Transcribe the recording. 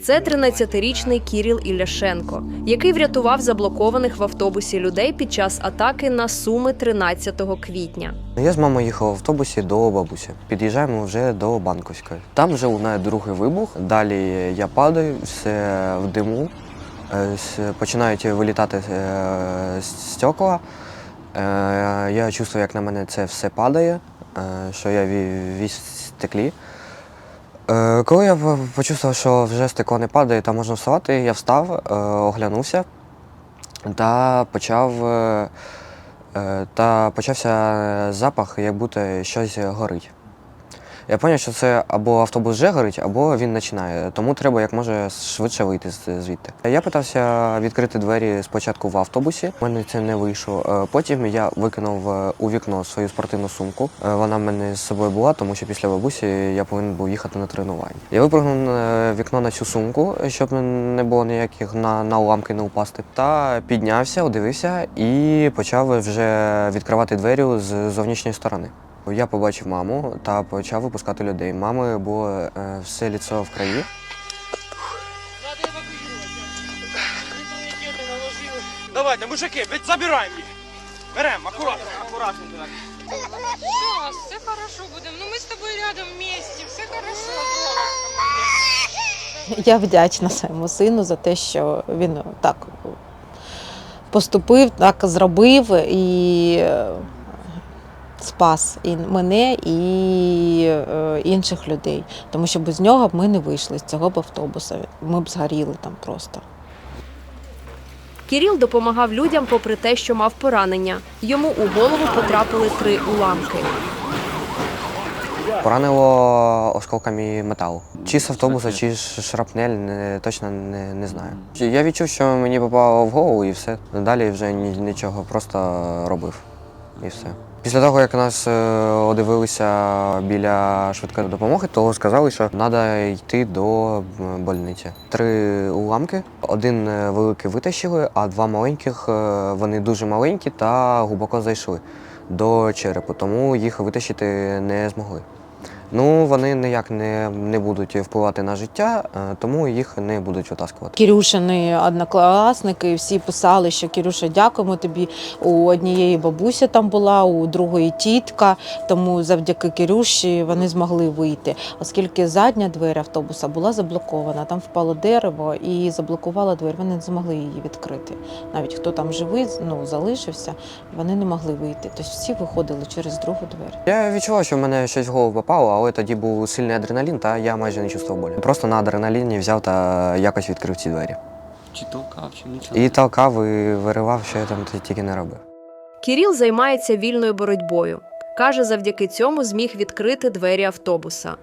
Це 13-річний Кіріл Ілляшенко, який врятував заблокованих в автобусі людей під час атаки на Суми 13 квітня. Я з мамою їхав в автобусі до бабусі. Під'їжджаємо вже до Банковської. Там вже лунає другий вибух. Далі я падаю, все в диму. Е, Починають вилітати е, стекла. Е, Я чувствую, як на мене це все падає, що я в стеклі. Е, Коли я по- почувствував, що вже стекло не падає та можна вставати, я встав, е, оглянувся та почав. Е, Та почався запах, як будто щось горить. Я зрозумів, що це або автобус вже горить, або він починає. Тому треба як може швидше вийти звідти. Я питався відкрити двері спочатку в автобусі. У мене це не вийшло. Е, Потім я викинув е, у вікно свою спортивну сумку. Е, Вона в мене з собою була, тому що після бабусі я повинен був їхати на тренування. Я випрыгнув вікно на цю сумку, щоб не було ніяких на, на уламки не упасти. Та піднявся, одивився і почав вже відкривати двері з зовнішньої сторони. Я побачив маму та почав випускати людей. Мами було е, все ліцо в евакуировать. Давайте, мужики, ведь забираємо їх. Беремо, акуратно. Акуратно. Все, все хорошо будем. Ну мы с тобой рядом вместе, все хорошо. Я вдячна своєму сину за те, що він так поступив, так зробив і е, спас і мене, і е, інших людей. Тому що без нього б ми не вийшли з цього б автобуса. Ми б згоріли там просто. Кіріл допомагав людям, попри те, що мав поранення. Йому у голову потрапили три уламки. Поранило осколками металу. Чи з автобуса, чи з шрапнель, не, точно не, не знаю. Я відчув, що мені попало в голову і все. Далі вже нічого, просто робив. І все. Після того, як нас е, одивилися біля швидкої допомоги, то сказали, що треба йти до больниці. Три уламки. Один е, великий витащили, а два маленьких е, вони дуже маленькі та глибоко зайшли до черепу, тому їх витащити не змогли. Ну, вони ніяк не, не будуть впливати на життя, е, тому їх не будуть витаскувати. Кірюшини однокласники всі писали, що Кірюша, дякуємо тобі. У однієї бабуся там була, у другої тітка. Тому завдяки Кірюші вони змогли вийти, оскільки задня двері автобуса була заблокована. Там впало дерево і заблокувало двері. Вони не змогли її відкрити. Навіть хто там живий, ну залишився, вони не могли вийти. Тобто всі виходили через другу двері. Я відчував, що в мене щось в голову попало, але тоді був сильний адреналін, та я майже не чувствував болі. Просто на адреналіні взяв та якось відкрив ці двері. Чи толкав, чи нічого. І толкав, і виривав, що я там тільки не робив. Кіріл займається вільною боротьбою. Каже, завдяки цьому зміг відкрити двері автобуса.